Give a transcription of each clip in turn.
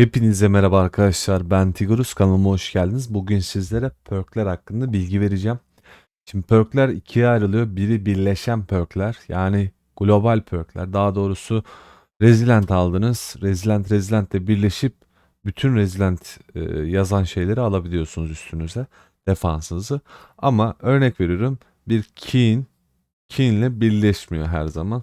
Hepinize merhaba arkadaşlar. Ben Tigorus kanalıma hoş geldiniz. Bugün sizlere perkler hakkında bilgi vereceğim. Şimdi perkler ikiye ayrılıyor. Biri birleşen perkler yani global perkler. Daha doğrusu Resilient aldınız. Resilient Resilient ile birleşip bütün Resilient e, yazan şeyleri alabiliyorsunuz üstünüze. Defansınızı. Ama örnek veriyorum bir Keen Keen ile birleşmiyor her zaman.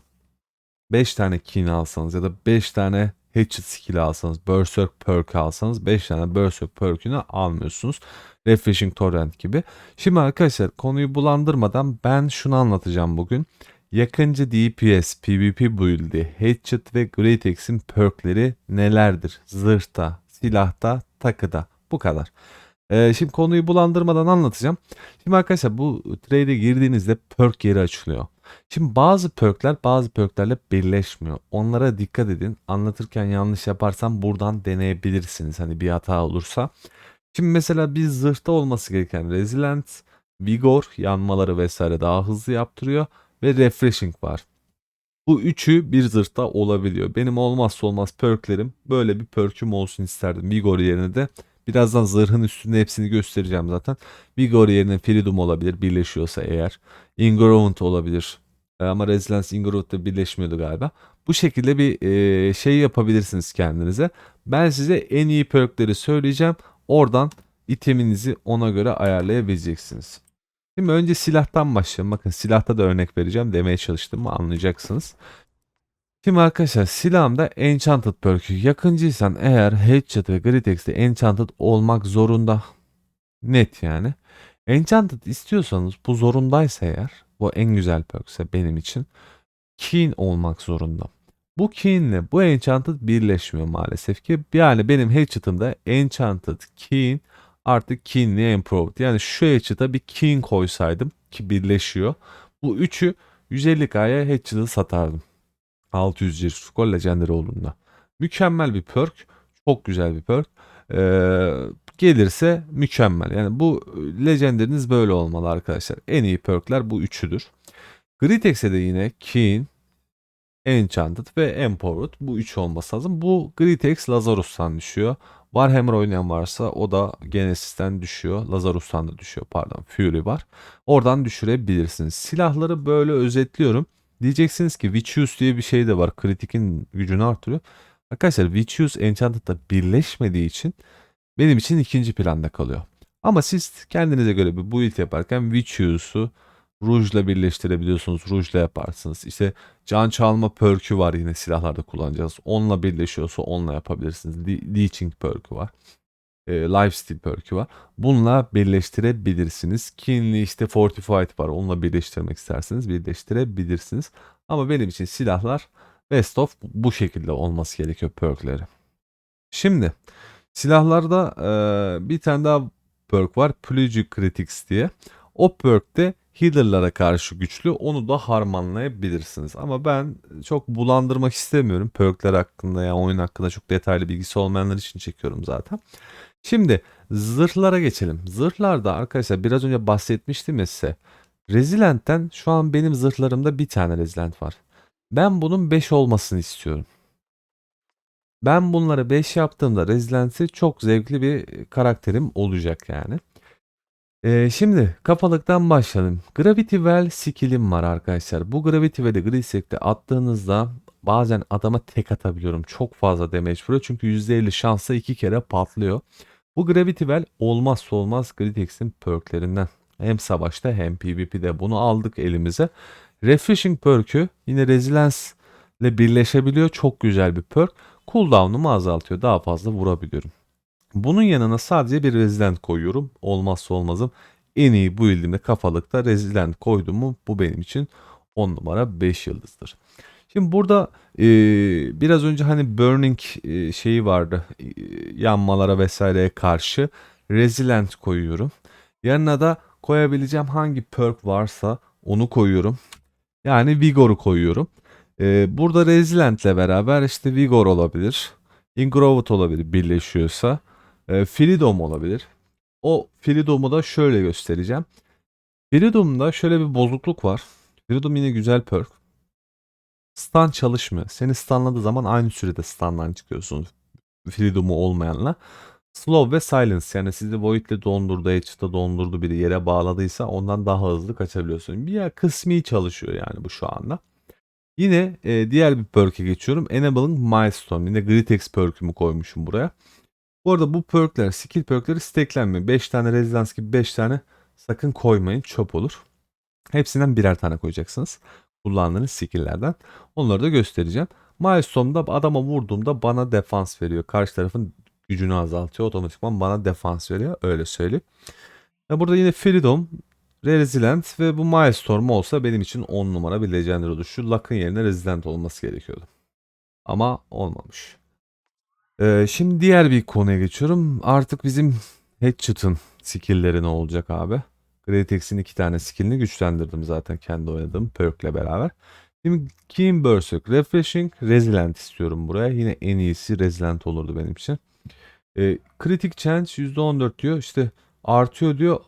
5 tane Keen alsanız ya da 5 tane Hatchet skill alsanız, Berserk perk alsanız 5 tane Berserk perk'ünü almıyorsunuz. Refreshing Torrent gibi. Şimdi arkadaşlar konuyu bulandırmadan ben şunu anlatacağım bugün. Yakıncı DPS, PvP build'i, Hatchet ve Great Axe'in perkleri nelerdir? Zırhta, silahta, takıda. Bu kadar. Ee, şimdi konuyu bulandırmadan anlatacağım. Şimdi arkadaşlar bu trade'e girdiğinizde perk yeri açılıyor. Şimdi bazı perkler bazı perklerle birleşmiyor. Onlara dikkat edin. Anlatırken yanlış yaparsam buradan deneyebilirsiniz. Hani bir hata olursa. Şimdi mesela bir zırhta olması gereken Resilient, Vigor, yanmaları vesaire daha hızlı yaptırıyor. Ve Refreshing var. Bu üçü bir zırhta olabiliyor. Benim olmazsa olmaz perklerim böyle bir perküm olsun isterdim. Vigor yerine de Birazdan zırhın üstünde hepsini göstereceğim zaten. Vigor yerine Freedom olabilir birleşiyorsa eğer. Inground olabilir. E, ama Resilience Inground'da birleşmiyordu galiba. Bu şekilde bir e, şey yapabilirsiniz kendinize. Ben size en iyi perkleri söyleyeceğim. Oradan iteminizi ona göre ayarlayabileceksiniz. Şimdi önce silahtan başlayalım. Bakın silahta da örnek vereceğim. Demeye çalıştım anlayacaksınız. Şimdi arkadaşlar silahımda Enchanted perk'ü yakıncıysan eğer Headshot ve Gritex'te Enchanted olmak zorunda. Net yani. Enchanted istiyorsanız bu zorundaysa eğer bu en güzel perkse benim için Keen olmak zorunda. Bu Keen ile bu Enchanted birleşmiyor maalesef ki. Yani benim Hatchet'ımda Enchanted, Keen artık Keen'li Improved. Yani şu Hatchet'a bir Keen koysaydım ki birleşiyor. Bu üçü 150k'ya Hatchet'ı satardım. 600 Cirsko Legendary olduğunda. Mükemmel bir perk. Çok güzel bir perk. Ee, gelirse mükemmel. Yani bu Legendary'niz böyle olmalı arkadaşlar. En iyi perkler bu üçüdür. Gritex'e de yine Keen, Enchanted ve Empowered bu üç olması lazım. Bu Gritex Lazarus'tan düşüyor. Warhammer oynayan varsa o da Genesis'ten düşüyor. Lazarus'tan da düşüyor pardon. Fury var. Oradan düşürebilirsiniz. Silahları böyle özetliyorum. Diyeceksiniz ki Vicious diye bir şey de var. Kritikin gücünü artırıyor. Arkadaşlar Vicious Enchanted'da birleşmediği için benim için ikinci planda kalıyor. Ama siz kendinize göre bir build yaparken Vicious'u Rouge'la birleştirebiliyorsunuz. Rouge'la yaparsınız. İşte can çalma perk'ü var yine silahlarda kullanacağız. Onunla birleşiyorsa onunla yapabilirsiniz. Le Leeching perk'ü var e, lifesteal perk'ü var. Bununla birleştirebilirsiniz. Kinli işte Fortified var. Onunla birleştirmek isterseniz birleştirebilirsiniz. Ama benim için silahlar best of bu şekilde olması gerekiyor perk'leri. Şimdi silahlarda e, bir tane daha perk var. Plugy Critics diye. O perk'te healer'lara karşı güçlü. Onu da harmanlayabilirsiniz. Ama ben çok bulandırmak istemiyorum. Perk'ler hakkında ya yani oyun hakkında çok detaylı bilgisi olmayanlar için çekiyorum zaten. Şimdi zırhlara geçelim. Zırhlarda arkadaşlar biraz önce bahsetmiştim ya size. Resilient'ten şu an benim zırhlarımda bir tane Resilient var. Ben bunun 5 olmasını istiyorum. Ben bunları 5 yaptığımda Resilient'i çok zevkli bir karakterim olacak yani. Ee, şimdi kafalıktan başlayalım. Gravity Well skill'im var arkadaşlar. Bu Gravity Well'i Grisek'te attığınızda bazen adama tek atabiliyorum. Çok fazla damage vuruyor. Çünkü %50 şansla iki kere patlıyor. Bu Gravity Well olmazsa olmaz Gritex'in perklerinden. Hem savaşta hem PvP'de bunu aldık elimize. Refreshing perk'ü yine Resilience ile birleşebiliyor. Çok güzel bir perk. Cooldown'umu azaltıyor. Daha fazla vurabiliyorum. Bunun yanına sadece bir Resilient koyuyorum. Olmazsa olmazım. En iyi bu ildimde kafalıkta Resilient koydum mu bu benim için 10 numara 5 yıldızdır. Şimdi burada e, biraz önce hani burning e, şeyi vardı e, yanmalara vesaireye karşı resilient koyuyorum. Yanına da koyabileceğim hangi perk varsa onu koyuyorum. Yani vigor'u koyuyorum. E, burada resilient ile beraber işte vigor olabilir. Ingroved olabilir birleşiyorsa. E, Freedom olabilir. O Freedom'u da şöyle göstereceğim. Freedom'da şöyle bir bozukluk var. Freedom yine güzel perk. Stun çalışmıyor. Seni stunladığı zaman aynı sürede stundan çıkıyorsun. freedom'u olmayanla. Slow ve silence yani sizi void'le dondurdu, edge'da dondurdu biri yere bağladıysa ondan daha hızlı kaçabiliyorsun. Bir yer kısmi çalışıyor yani bu şu anda. Yine e, diğer bir perk'e geçiyorum. Enabling Milestone. Yine Gritex perk'ümü koymuşum buraya. Bu arada bu perk'ler, skill perk'leri stacklenmiyor. 5 tane Resilience gibi 5 tane sakın koymayın. Çöp olur. Hepsinden birer tane koyacaksınız. Kullandığınız skill'lerden. Onları da göstereceğim. Milestone'da adama vurduğumda bana defans veriyor. Karşı tarafın gücünü azaltıyor. Otomatikman bana defans veriyor. Öyle söyleyeyim. Burada yine Freedom, Resilient ve bu Milestorm olsa benim için 10 numara bir Legendary olur. Şu Luck'ın yerine Resilient olması gerekiyordu. Ama olmamış. Ee, şimdi diğer bir konuya geçiyorum. Artık bizim Hatchet'ın skill'leri ne olacak abi? Greatex'in iki tane skill'ini güçlendirdim zaten kendi oynadığım perk'le beraber. Şimdi Keen Berserk, Refreshing, Resilient istiyorum buraya. Yine en iyisi Resilient olurdu benim için. Ee, Critic Change %14 diyor. İşte artıyor diyor.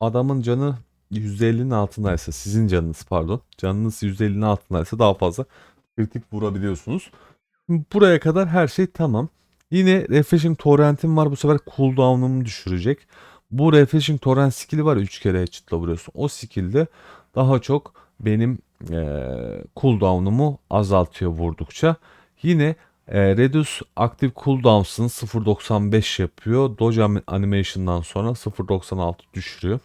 Adamın canı %50'nin altındaysa sizin canınız pardon. Canınız %50'nin altındaysa daha fazla kritik vurabiliyorsunuz. Şimdi buraya kadar her şey tamam. Yine Refreshing Torrent'im var. Bu sefer cooldown'umu düşürecek. Bu Refreshing Torrent skill'i var 3 kere headshot'la vuruyorsun. O skill'de daha çok benim e, cooldown'umu azaltıyor vurdukça. Yine e, Reduce Active Cooldowns'ın 0.95 yapıyor. Dodge Animation'dan sonra 0.96 düşürüyor.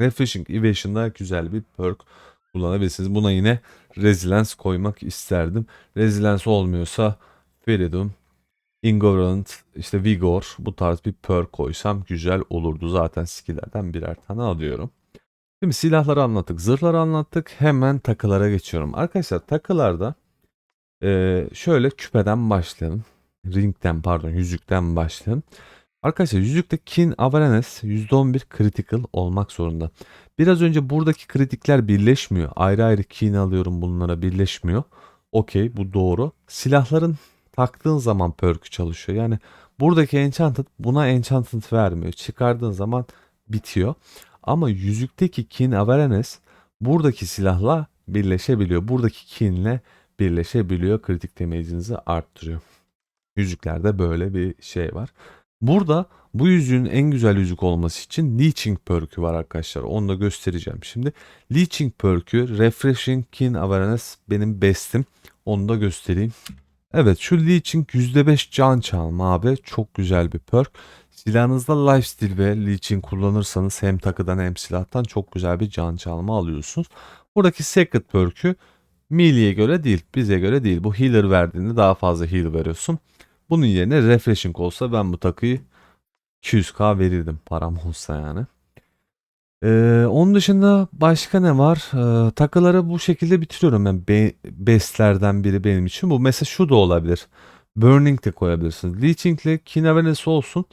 Refreshing Evasion'da güzel bir perk kullanabilirsiniz. Buna yine Resilience koymak isterdim. Resilience olmuyorsa Freedom, Ingorant, işte Vigor bu tarz bir perk koysam güzel olurdu. Zaten skill'lerden birer tane alıyorum. Şimdi silahları anlattık, zırhları anlattık. Hemen takılara geçiyorum. Arkadaşlar takılarda e, şöyle küpeden başlayalım. Ringden pardon yüzükten başlayalım. Arkadaşlar yüzükte Kin Avaranes %11 critical olmak zorunda. Biraz önce buradaki kritikler birleşmiyor. Ayrı ayrı Kin alıyorum bunlara birleşmiyor. Okey bu doğru. Silahların taktığın zaman perk'ü çalışıyor. Yani buradaki enchanted buna enchanted vermiyor. Çıkardığın zaman bitiyor. Ama yüzükteki Kin Avaranes buradaki silahla birleşebiliyor. Buradaki Kin'le birleşebiliyor. Kritik damage'inizi arttırıyor. Yüzüklerde böyle bir şey var. Burada bu yüzüğün en güzel yüzük olması için Leeching perk'ü var arkadaşlar. Onu da göstereceğim şimdi. Leeching perk'ü Refreshing Keen Awareness benim bestim. Onu da göstereyim. Evet şu Leeching %5 can çalma abi. Çok güzel bir perk. Silahınızda Lifesteal ve Leeching kullanırsanız hem takıdan hem silahtan çok güzel bir can çalma alıyorsunuz. Buradaki Secret perk'ü Meale'ye göre değil, bize göre değil. Bu healer verdiğinde daha fazla heal veriyorsun. Bunun yerine refreshing olsa ben bu takıyı 200k verirdim param olsa yani. Ee, onun dışında başka ne var? Ee, takıları bu şekilde bitiriyorum ben. Be bestlerden biri benim için. Bu mesela şu da olabilir. Burning de koyabilirsiniz. Leeching ile Kinavenes olsun.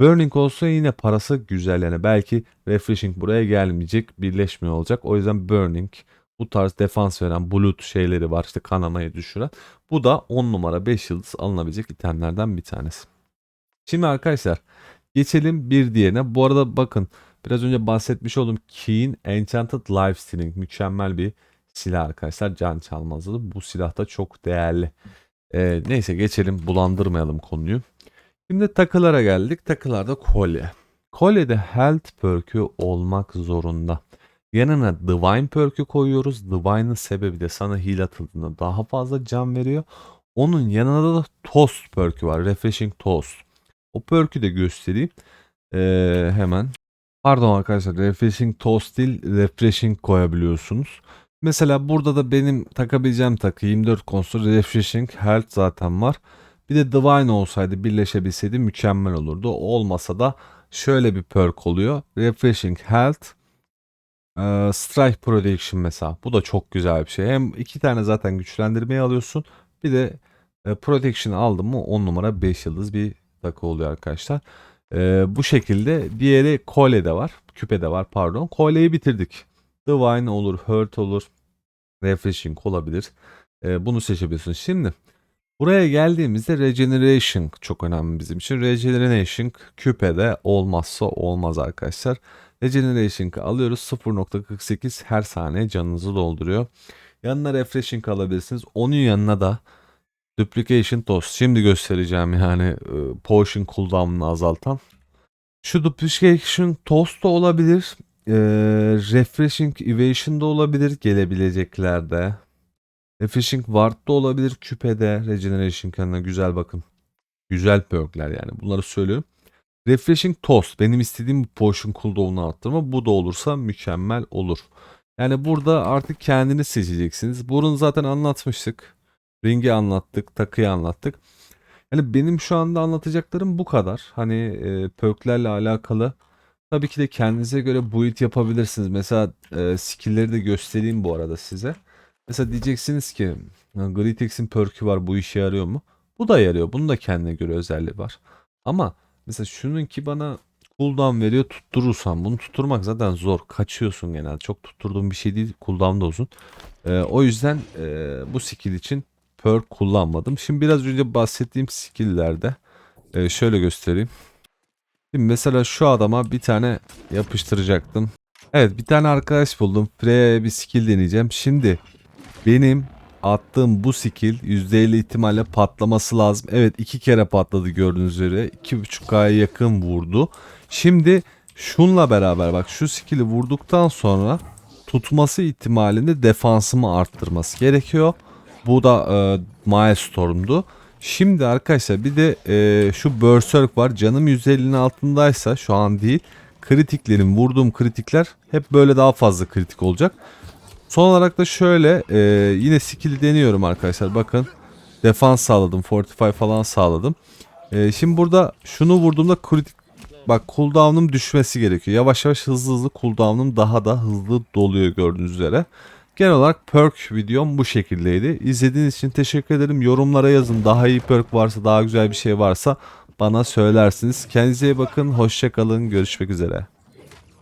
Burning olsa yine parası güzel yani. Belki Refreshing buraya gelmeyecek. Birleşmiyor olacak. O yüzden Burning bu tarz defans veren bulut şeyleri var. işte kanamayı düşüren. Bu da 10 numara 5 yıldız alınabilecek itemlerden bir tanesi. Şimdi arkadaşlar geçelim bir diğerine. Bu arada bakın biraz önce bahsetmiş olduğum Keen Enchanted Life Stealing mükemmel bir silah arkadaşlar. Can çalmazdı. Bu silah da çok değerli. Ee, neyse geçelim bulandırmayalım konuyu. Şimdi takılara geldik. Takılarda kolye. Kolyede health perk'ü olmak zorunda. Yanına Divine perk'ü koyuyoruz. Divine'ın sebebi de sana heal atıldığında daha fazla can veriyor. Onun yanında da Toast perk'ü var. Refreshing Toast. O perk'ü de göstereyim. Ee, hemen. Pardon arkadaşlar. Refreshing Toast değil Refreshing koyabiliyorsunuz. Mesela burada da benim takabileceğim takı 24 konsol Refreshing Health zaten var. Bir de Divine olsaydı birleşebilseydi mükemmel olurdu. Olmasa da şöyle bir perk oluyor. Refreshing Health ee, Strike Protection mesela. Bu da çok güzel bir şey. Hem iki tane zaten güçlendirmeyi alıyorsun. Bir de e, Protection aldın mı 10 numara 5 yıldız bir takı oluyor arkadaşlar. Ee, bu şekilde diğeri Kole'de var. Küpe'de var pardon. Kole'yi bitirdik. Divine olur, Hurt olur, Refreshing olabilir. Ee, bunu seçebiliyorsun. Şimdi buraya geldiğimizde Regeneration çok önemli bizim için. Regeneration küpede olmazsa olmaz arkadaşlar. Regeneration alıyoruz 0.48 her saniye canınızı dolduruyor. Yanına refreshing alabilirsiniz. Onun yanına da Duplication Toss. Şimdi göstereceğim yani e, Potion cooldown'unu azaltan. Şu Duplication Toss da olabilir. E, Refreshing Evasion da olabilir gelebileceklerde. Refreshing Ward da olabilir küpede. Regeneration kanına güzel bakın. Güzel perkler yani bunları söylüyorum. Refreshing Toast benim istediğim bu potion cooldown'u arttırma. Bu da olursa mükemmel olur. Yani burada artık kendini seçeceksiniz. Burun zaten anlatmıştık. Ringi anlattık, takıyı anlattık. Yani benim şu anda anlatacaklarım bu kadar. Hani e, perklerle alakalı. Tabii ki de kendinize göre build yapabilirsiniz. Mesela e, skill'leri de göstereyim bu arada size. Mesela diyeceksiniz ki Gritex'in perk'ü var bu işe yarıyor mu? Bu da yarıyor. Bunun da kendine göre özelliği var. Ama mesela şununki bana cooldown veriyor tutturursam bunu tutturmak zaten zor. Kaçıyorsun genelde. Çok tutturduğum bir şey değil. Cooldown da uzun. Ee, o yüzden e, bu skill için perk kullanmadım. Şimdi biraz önce bahsettiğim skill'lerde e, şöyle göstereyim. Şimdi mesela şu adama bir tane yapıştıracaktım. Evet bir tane arkadaş buldum. Freya bir skill deneyeceğim. Şimdi benim attığım bu skill %50 ihtimalle patlaması lazım. Evet iki kere patladı gördüğünüz üzere. 2.5K'ya yakın vurdu. Şimdi şunla beraber bak şu skill'i vurduktan sonra tutması ihtimalinde defansımı arttırması gerekiyor. Bu da e, Milestorm'du. Şimdi arkadaşlar bir de e, şu Berserk var. Canım 150'nin altındaysa şu an değil. Kritiklerim vurduğum kritikler hep böyle daha fazla kritik olacak. Son olarak da şöyle e, yine skill deniyorum arkadaşlar. Bakın defans sağladım. Fortify falan sağladım. E, şimdi burada şunu vurduğumda kritik bak cooldown'um düşmesi gerekiyor. Yavaş yavaş hızlı hızlı cooldown'um daha da hızlı doluyor gördüğünüz üzere. Genel olarak perk videom bu şekildeydi. İzlediğiniz için teşekkür ederim. Yorumlara yazın. Daha iyi perk varsa, daha güzel bir şey varsa bana söylersiniz. Kendinize iyi bakın. Hoşçakalın. Görüşmek üzere.